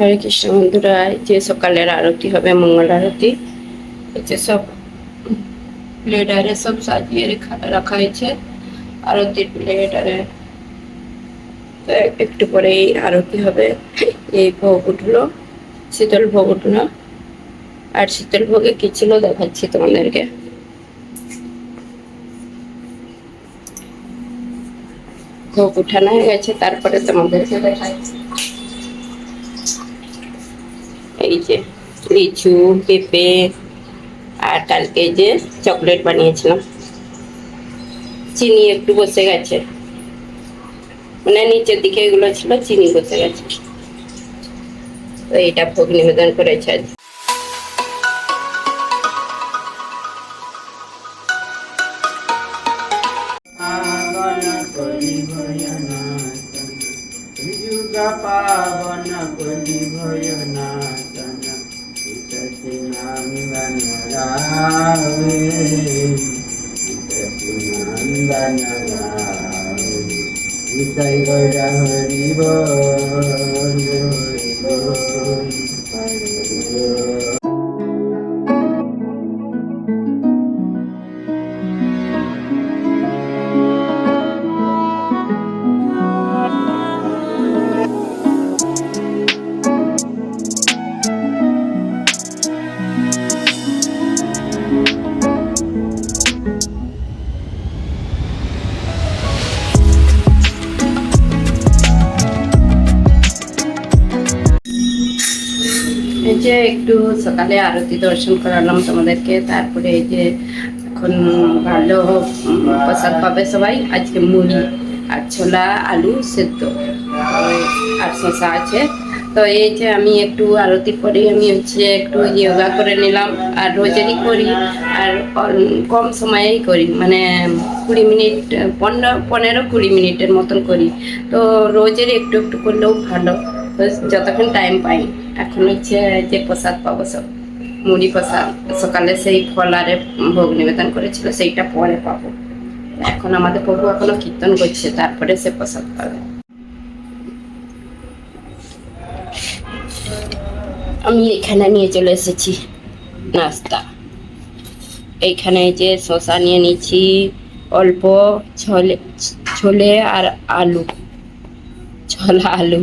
হরে কৃষ্ণ বন্ধুরা এই যে সকালের আরতি হবে, মঙ্গল আরতি এই যে সব প্লেট আরে সব সাজিয়ে রেখা- হয়েছে। আরতির প্লেট আরে একটু পরেই আরতি হবে। এই ভোগ উঠল, শীতল ভোগ উঠল। আর শীতল ভোগে কি ছিল দেখাচ্ছি তোমাদেরকে। ভোগ উঠানো হয়ে গেছে, তারপরে তোমাদেরকে দেখাচ্ছি। এই যে লিচু, পেঁপে আর কালকে যে চকলেট বানিয়েছিলাম। চিনি একটু বসে গেছে। মানে নিচের দিকে এগুলো ছিল, চিনি বসে গেছে। তো এটা ভোগ নিবেদন করেছে আজ। সকালে আরতি দর্শন করালাম তোমাদেরকে। তারপরে এই যে এখন ভালো প্রসাদ পাবে সবাই। আজকে মুড়ি আর ছোলা, আলু সেদ্ধ। আর শশা আছে। তো এই যে আমি একটু আরতির পরে আমি হচ্ছে একটু যোগা করে নিলাম। আর রোজেরই করি, আর কম সময়েই করি। মানে কুড়ি মিনিট, পনেরো পনেরো কুড়ি মিনিটের মতন করি। তো রোজের একটু একটু করলেও ভালো যতক্ষণ টাইম পাই। এখন হচ্ছে যে প্রসাদ পাবো সব, মুড়ি প্রসাদ, সকালে সেই ফল আরে ভোগ নিবেদন করেছিল, সেইটা পরে পাবো। এখন আমাদের প্রভু এখনও কীর্তন করছে, তারপরে সে প্রসাদ পাবে। আমি এখানে নিয়ে চলে এসেছি নাস্তা। এইখানে যে শশা নিয়ে নিচ্ছি অল্প ছলে ছোলে আর আলু ছোলা আলু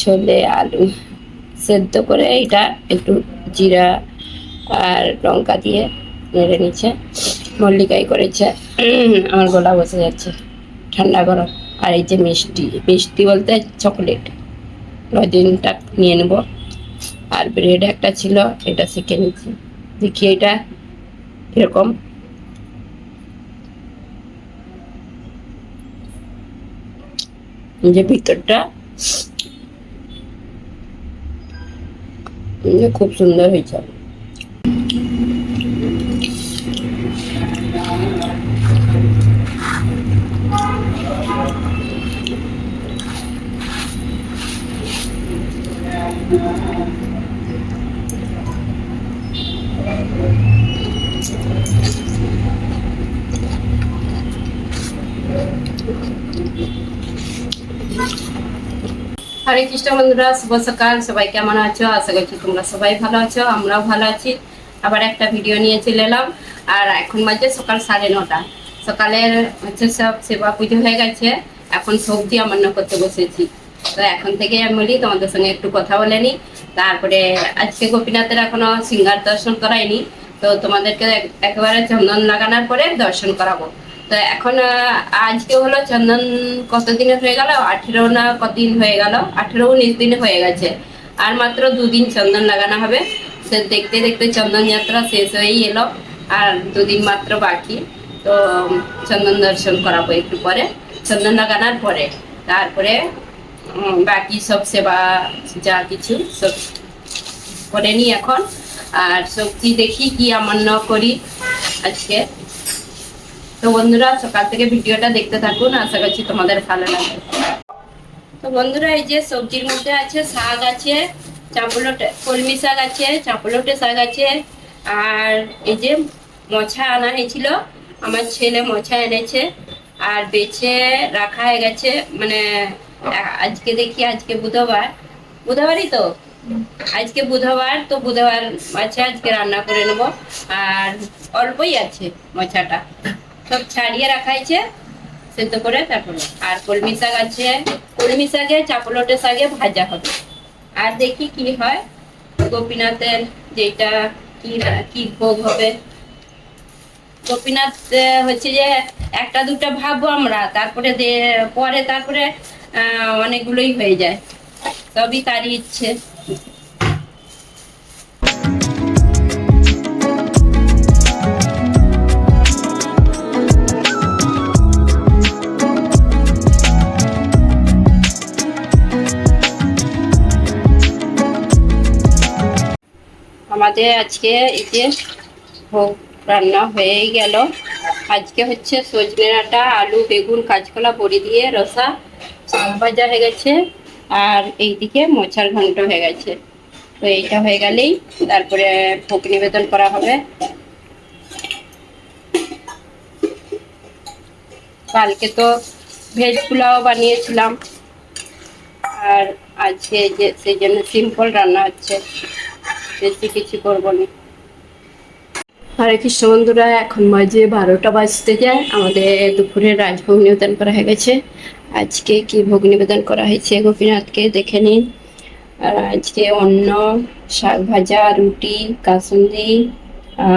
ছোলে আলু। সেদ্ধ করে এটা একটু জিরা আর লঙ্কা দিয়ে নেড়ে নিচ্ছে। মল্লিকাই করেছে আমার গলা বসে যাচ্ছে, ঠান্ডা গরম। আর এই যে মিষ্টি মিষ্টি বলতে চকলেট। লজেনটা নিয়ে নেব। আর ব্রেড একটা ছিল, এটা শিখে নিচ্ছি। দেখি এটা কীরকম। এই যে ভিতরটা এই যে খুব সুন্দর হরে কৃষ্ণ বন্ধুরা, শুভ সকাল। সবাই কেমন আছো? আশা করছি তোমরা সবাই ভালো আছো, আমরাও ভালো আছি। আবার একটা ভিডিও নিয়ে চলে এলাম। আর এখন বাজে সকাল সাড়ে নটা। সকালের হচ্ছে সব সেবা পুজো হয়ে গেছে। এখন সবজি আমান্য করতে বসেছি। তো এখন থেকে আমি বলি, তোমাদের সঙ্গে একটু কথা বলে নিই। তারপরে আজকে গোপীনাথের এখনও সিঙ্গার দর্শন করাইনি তো তোমাদেরকে একেবারে চন্দন লাগানোর পরে দর্শন করাবো। তো এখন আজকে হলো চন্দন কতদিনের হয়ে গেল? আঠেরো না কতদিন হয়ে গেল? আঠেরো উনিশ দিন হয়ে গেছে। আর মাত্র দুদিন চন্দন লাগানো হবে। সে দেখতে দেখতে চন্দন যাত্রা শেষ হয়েই এলো। আর দুদিন মাত্র বাকি। তো চন্দন দর্শন করাবো একটু পরে। চন্দন লাগানোর পরে। তারপরে বাকি সব সেবা, যা কিছু সব করে নিই এখন। আর সবজি দেখি কি আমান্য করি আজকে। তো বন্ধুরা, সকাল থেকে ভিডিওটা দেখতে থাকুন, আশা করছি তোমাদের ভালো লাগবে। তো বন্ধুরা, এই যে সবজির মধ্যে আছে শাক আছে, চাঁপলোটে, কলমি শাক আছে, চাঁপলোটে শাক আছে, আর এই যে মোছা আনা হয়েছিল, আমার ছেলে মোছা এনেছে, আর বেছে রাখা হয়ে গেছে মানে আজকে দেখি, আজকে বুধবার। বুধবারই তো? আজকে বুধবার, তো বুধবার আছে আজকে রান্না করে নেব, আর অল্পই আছে মোচাটা সব ছাড়িয়ে রাখা আছে সেদ্ধ করে তারপরে আর কলমি শাক আছে, কলমি শাকে, চাপলটে শাকে ভাজা হবে। আর দেখি কি হয়, গোপীনাথের যেটা কি কি ভোগ হবে। গোপীনাথ হচ্ছে যে একটা দুটা ভাববো আমরা, তারপরে পরে তারপরে অনেকগুলোই হয়ে যায়। সবই তারই ইচ্ছে। আমাদের আজকে এই যে ভোগ রান্না হয়েই গেল। আজকে হচ্ছে সজনে ডাঁটা, আলু, বেগুন, কাঁচকলা, বড়ি দিয়ে রসা শাক ভাজা হয়ে গেছে আর এইদিকে মোচার ঘন্ট হয়ে গেছে। তো এইটা হয়ে গেলেই তারপরে ভোগ নিবেদন করা হবে। কালকে তো ভেজ পোলাও বানিয়েছিলাম। আর আজকে যে সেই জন্য সিম্পল রান্না হচ্ছে। বেশি কিছু করব না হরে কৃষ্ণ বন্ধুরা, এখন বাজে বারোটা বাজতে যায়। আমাদের দুপুরে রাজভোগ নিবেদন করা হয়ে গেছে। আজকে কি ভোগ নিবেদন করা হয়েছে গোপীনাথকে দেখে নিন। আর আজকে অন্ন, শাক ভাজা, রুটি, কাসুন্দি,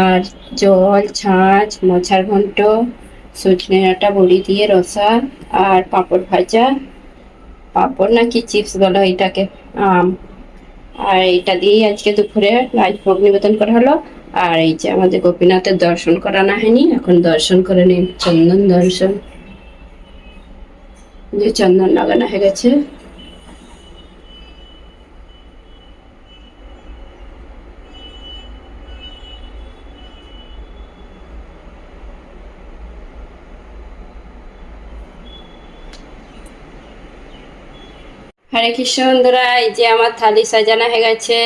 আর জল, ছাঁচ, মোছার ঘন্ট, সজনে ডাঁটা বড়ি দিয়ে রসা, আর পাঁপড় ভাজা। পাঁপড় নাকি চিপস বলো এটাকে, আম। আর এটা দিয়েই আজকে দুপুরে রাজভোগ নিবেদন করা হলো। আর এই যে আমাদের গোপীনাথের দর্শন করানো হয়নি, এখন দর্শন করে নিন। চন্দন দর্শন। যে চন্দন লাগানো হয়ে গেছে। হরে কৃষ্ণ বন্ধুরা এই যে আমার থালি সাজানো হয়ে গেছে,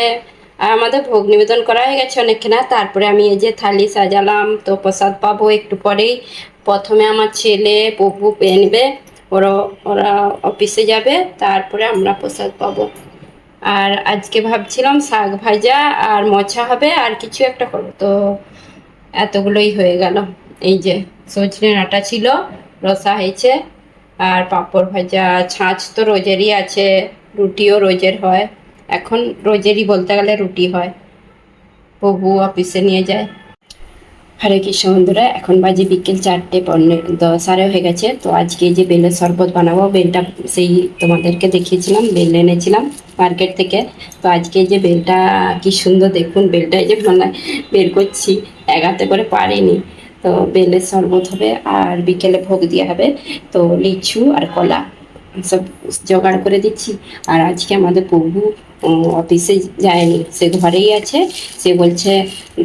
আর আমাদের ভোগ নিবেদন করা হয়ে গেছে অনেকখানা। তারপরে আমি এই যে থালি সাজালাম, তো প্রসাদ পাবো একটু পরেই। প্রথমে আমার ছেলে প্রভু পেয়ে নেবে ওরা ওরা অফিসে যাবে, তারপরে আমরা প্রসাদ পাবো। আর আজকে ভাবছিলাম শাক ভাজা আর মোছা হবে, আর কিছু একটা করব। তো এতগুলোই হয়ে গেল। এই যে সজনে ডাঁটা ছিল, রসা হয়েছে আর পাঁপড় ভাজা, ছাঁচ তো রোজেরই আছে, রুটিও রোজের হয়। এখন রোজেরই বলতে গেলে রুটি হয়। প্রভু অফিসে নিয়ে যায়। হরে কৃষ্ণ বন্ধুরা, এখন বাজে বিকেল চারটে পনেরো সাড়ে হয়ে গেছে। তো আজকে যে বেলের শরবত বানাবো, বেলটা সেই তোমাদেরকে দেখিয়েছিলাম, বেল এনেছিলাম মার্কেট থেকে। তো আজকে যে বেলটা কি সুন্দর দেখুন, বেলটা এই যে বের করছি। এগাতে করে পারিনি। তো বেলের শরবত হবে আর বিকেলে ভোগ দেওয়া হবে। তো লিচু আর কলা সব জোগাড় করে দিচ্ছি। আর আজকে আমাদের প্রভু অফিসে যায়নি, সে ঘরেই আছে। সে বলছে,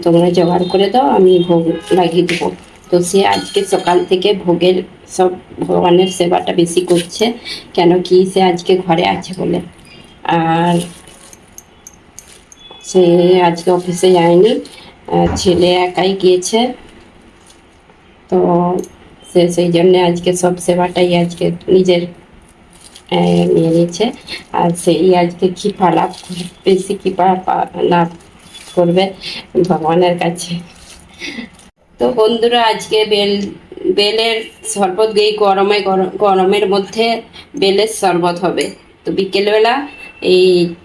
তোমরা জোগাড় করে দাও, আমি ভোগ লাগিয়ে দেবো। তো সে আজকে সকাল থেকে ভোগের সব, ভগবানের সেবাটা বেশি করছে। কেন কি সে আজকে ঘরে আছে বলে। আর সে আজকে অফিসে যায়নি। ছেলে একাই গিয়েছে। তো সে সেই জন্যে আজকে সব সেবাটাই আজকে নিজের নিয়ে নিচ্ছে। আর সেই আজকে কৃপা লাভ বেশি কৃপা লাভ করবে ভগবানের কাছে। তো বন্ধুরা, আজকে বেল, বেলের শরবত এই গরম- গরমের মধ্যে বেলের শরবত হবে। তো বিকেলবেলা এই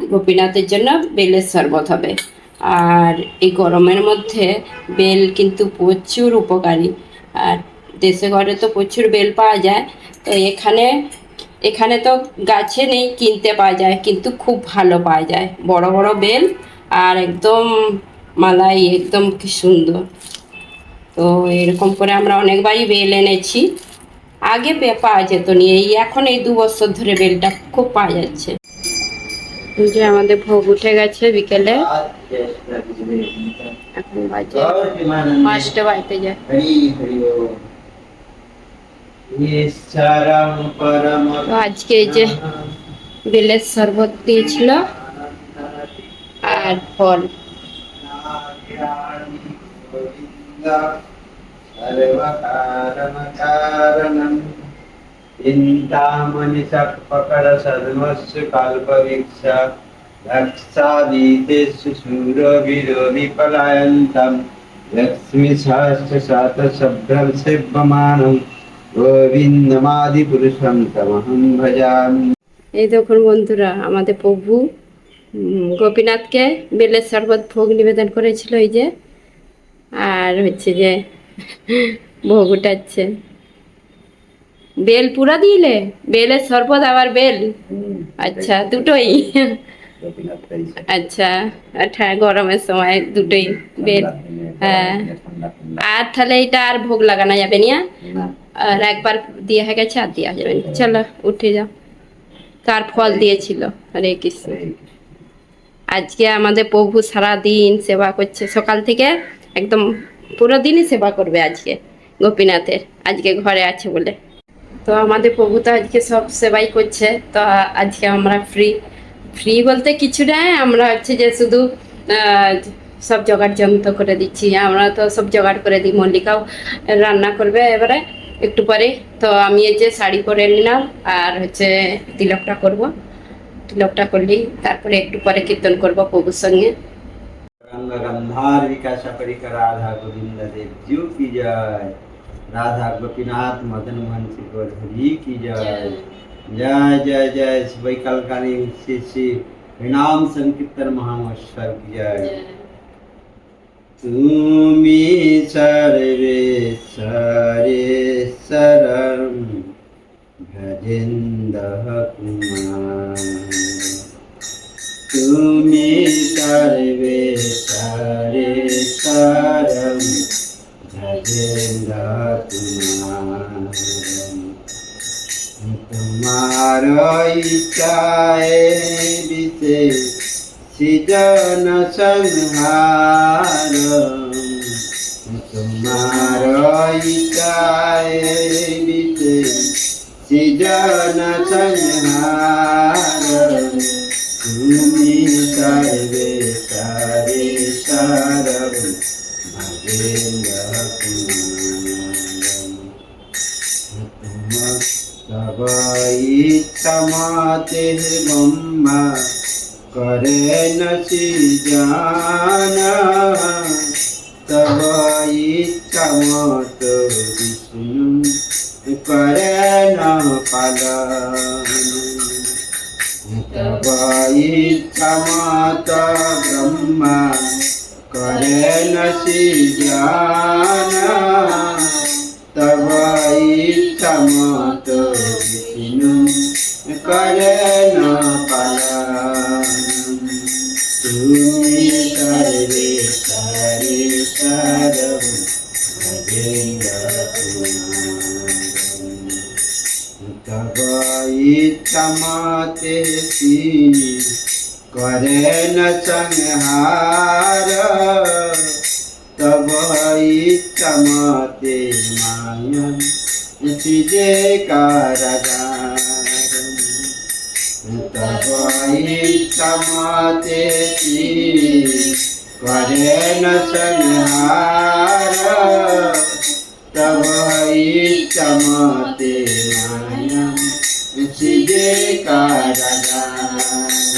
গোপীনাথের জন্য বেলের শরবত হবে। আর এই গরমের মধ্যে বেল কিন্তু প্রচুর উপকারী। আর দেশে ঘরে তো প্রচুর বেল পাওয়া যায়। তো এখানে এখানে তো গাছে নেই, কিনতে পাওয়া যায়, কিন্তু খুব ভালো পাওয়া যায়। বড় বড় বেল আর একদম মালাই, একদম কি সুন্দর। তো এরকম করে আমরা অনেকবারই বেল এনেছি। আগে পাওয়া যেত নি, এই এখন এই দু বছর ধরে বেলটা খুব পাওয়া যাচ্ছে। যে আমাদের ভোগ উঠে গেছে বিকেলে। এখন বাজে পাঁচটা বাজতে যায়। আজকে যে বেলের শরবত দিয়েছিল আর ফল। সর্বকারণ কারণম चिन्तामणि सकपकरसद्मस्य कल्पवीक्षा रक्षावीतेषु शूरवीरविपलायन्तं लक्ष्मीसहस्रशतशब्दं सेव्यमानं गोविन्दमादिपुरुषं तमहं भजामि এই দেখুন বন্ধুরা আমাদের প্রভু উম, গোপীনাথকে বেলের শরবত ভোগ নিবেদন করেছিল এই যে আর হচ্ছে যে ভোগ উঠাচ্ছে বেল পুরা দিলে বেলের শরবত আবার বেল। আচ্ছা দুটোই। আচ্ছা আচ্ছা গরমের সময় দুটোই বেল। হ্যাঁ। আর তাহলে এটা আর ভোগ লাগানো যাবে না। আর একবার দিয়ে হয়ে গেছে আর দেওয়া যাবে না। চলো উঠে যাও। তার ফল দিয়েছিল হরে কৃষ্ণ। আজকে আমাদের প্রভু সারা দিন সেবা করছে। সকাল থেকে একদম পুরো দিনই সেবা করবে আজকে গোপীনাথের। আজকে ঘরে আছে বলে। তো আমাদের প্রভু তো আজকে সব সেবাই করছে। তো আজকে আমরা ফ্রি ফ্রি বলতে কিছু নাই, আমরা হচ্ছে যে শুধু সব জোগাড় যন্ত্র করে দিচ্ছি। আমরা তো সব জোগাড় করে দিই, মল্লিকাও রান্না করবে এবারে একটু পরে। তো আমি এই যে শাড়ি পরে নিলাম আর হচ্ছে তিলকটা করব। তিলকটা করলি তারপরে একটু পরে কীর্তন করব প্রভুর সঙ্গে। রঙ্গ বিকাশ রাধা গোবিন্দ, দেব জয়। राधा गोपीनाथ मदन मोहन सिंह गोधरी की जय। जय। जय जय श्री कलकानी श्री श्री हरिनाम संकीर्तन महामश्वर की जय। তুমি ইচ্ছামাতে ব্রহ্মা করে নসি জানা। তব ইচ্ছামত বিষ্ণু করে ন পালন। তব ইচ্ছামত ব্রহ্মা করে নসি জানা। তব ইচ্ছামত বিষ্ণু ইচ্ছামতে করে ন সংহার তব ইচ্ছামতে মায়ন যে কারাগার তব ইচ্ছামতে করে ন সংহার তব ইচ্ছামতে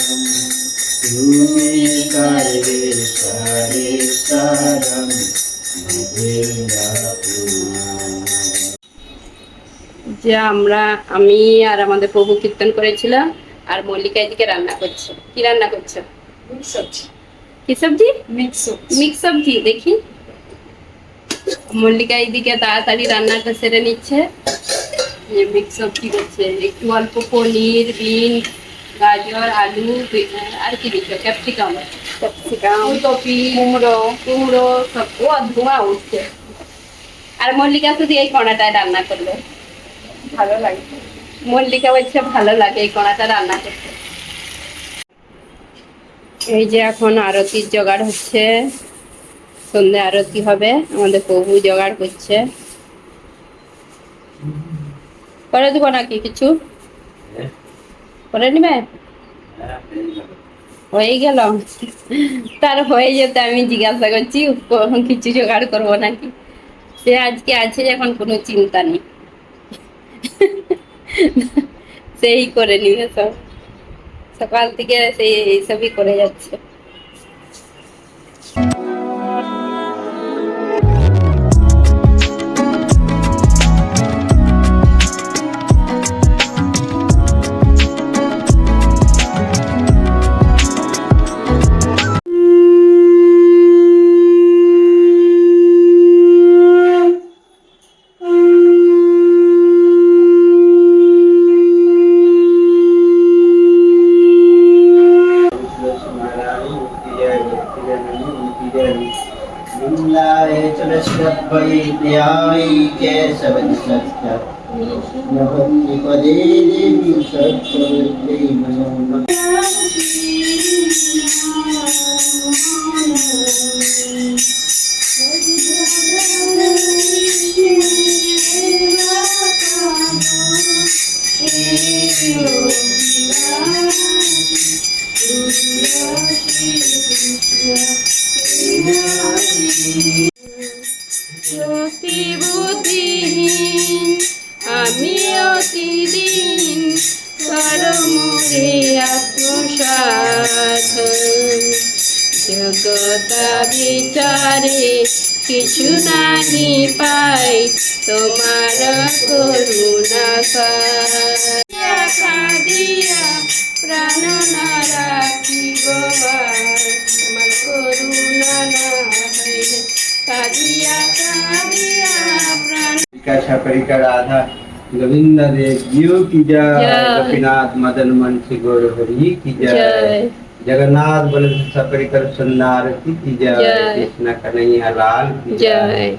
তুমি যে আমরা আমি আর আমাদের প্রভু কীর্তন করেছিলাম আর মল্লিকা এদিকে রান্না করছে। কি রান্না করছ? সবজি। কি সবজি? মিক্স সবজি। মিক্স সবজি দেখি। মল্লিকা এইদিকে তাড়াতাড়ি রান্নাটা সেরে নিচ্ছে। মিক্স সবজি করছে। একটু অল্প পনির বিন গাজর আলু আর কি দিচ্ছ? ক্যাপসিকাম। ক্যাপসিকাম। ফুলকপি কুমড়ো। কুমড়ো সব ও ধোঁয়া উঠছে। আর মল্লিকা শুধু এই কণাটায় রান্না করল ভালো লাগে। মল্লিকা বলছে ভালো লাগে এই কণাটা রান্না করতে। এই যে এখন আরতির জোগাড় হচ্ছে। সন্ধে আরতি হবে। আমাদের প্রভু জোগাড় করছে। করে দেবো নাকি কিছু? করে নিবে? হয়ে গেল। তার হয়ে যেতে আমি জিজ্ঞাসা করছি কিছু জোগাড় করব নাকি? সে আজকে আছে, এখন কোনো চিন্তা নেই। সেই করে নিবে সব। সকাল থেকে সেই এইসবই করে যাচ্ছে। निम्नाय चलश्रद्वैत्याय केशवस्य नवतिपदे देवी सत्सवत्यै नमो नमः সতী বুদ্ধিহীন আমি অতিদিন করমরে আত্মসাধন। জগতা বিচারে কিছু নাহি পাই, তোমার করুণা কাঁদিয়া প্রাণ না রাখিব তোমার করুণা না হইলে राधा गोविंद देव की जय। गोपीनाथ मदन मन श्री गौर हरि की जय। जगन्नाथ बल सपरिकर सुंदर की जय। कृष्ण कन्हैया लाल की जय।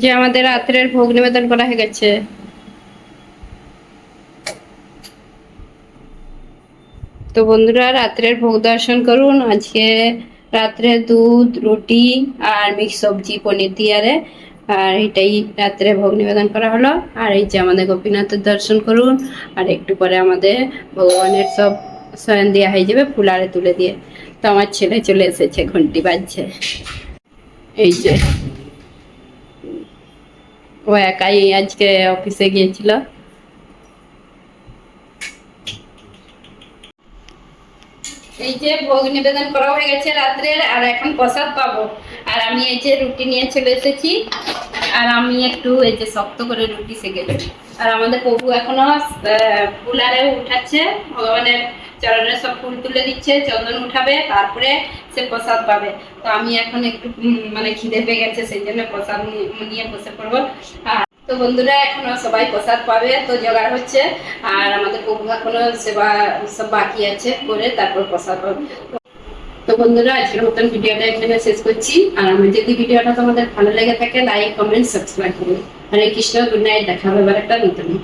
যে আমাদের রাত্রের ভোগ নিবেদন করা হয়ে গেছে। তো বন্ধুরা, রাত্রের ভোগ দর্শন করুন। আজকে রাত্রে দুধ, রুটি আর মিক্স সবজি, পনির দিয়ারে আর। এটাই রাত্রে ভোগ নিবেদন করা হলো। আর এই যে আমাদের গোপীনাথের দর্শন করুন। আর একটু পরে আমাদের ভগবানের সব শয়ন দেওয়া হয়ে যাবে ফুলারে তুলে দিয়ে। তো আমার ছেলে চলে এসেছে, ঘন্টি বাজছে। এই যে, ও একাই আজকে অফিসে গিয়েছিল। এই যে ভোগ নিবেদন করা হয়ে গেছে রাত্রের আর এখন প্রসাদ পাবো। আর আমি এই যে রুটি নিয়ে চলে এসেছি, আর আমি একটু এই যে শক্ত করে রুটি সেকেছি আর আমাদের প্রভু এখনও কুলারে উঠাচ্ছে, ভগবানের চরণে সব ফুল তুলে দিচ্ছে, চন্দন উঠাবে, তারপরে সে প্রসাদ পাবে। তো আমি এখন একটু মানে খিদে পেয়ে গেছে, সেই জন্য প্রসাদ নিয়ে- বসে পড়ব আর তো বন্ধুরা, এখনও সবাই প্রসাদ পাবে, তো জোগাড় হচ্ছে। আর আমাদের প্রভু এখনও সেবা সব বাকি আছে করে তারপর প্রসাদ পাবে। তো বন্ধুরা, আজকের মতন ভিডিওটা এখানে শেষ করছি। আর আমার যদি ভিডিওটা তোমাদের ভালো লেগে থাকে লাইক কমেন্ট সাবস্ক্রাইব করুন হরে কৃষ্ণ গুড নাইট দেখা হবে একটা নতুন।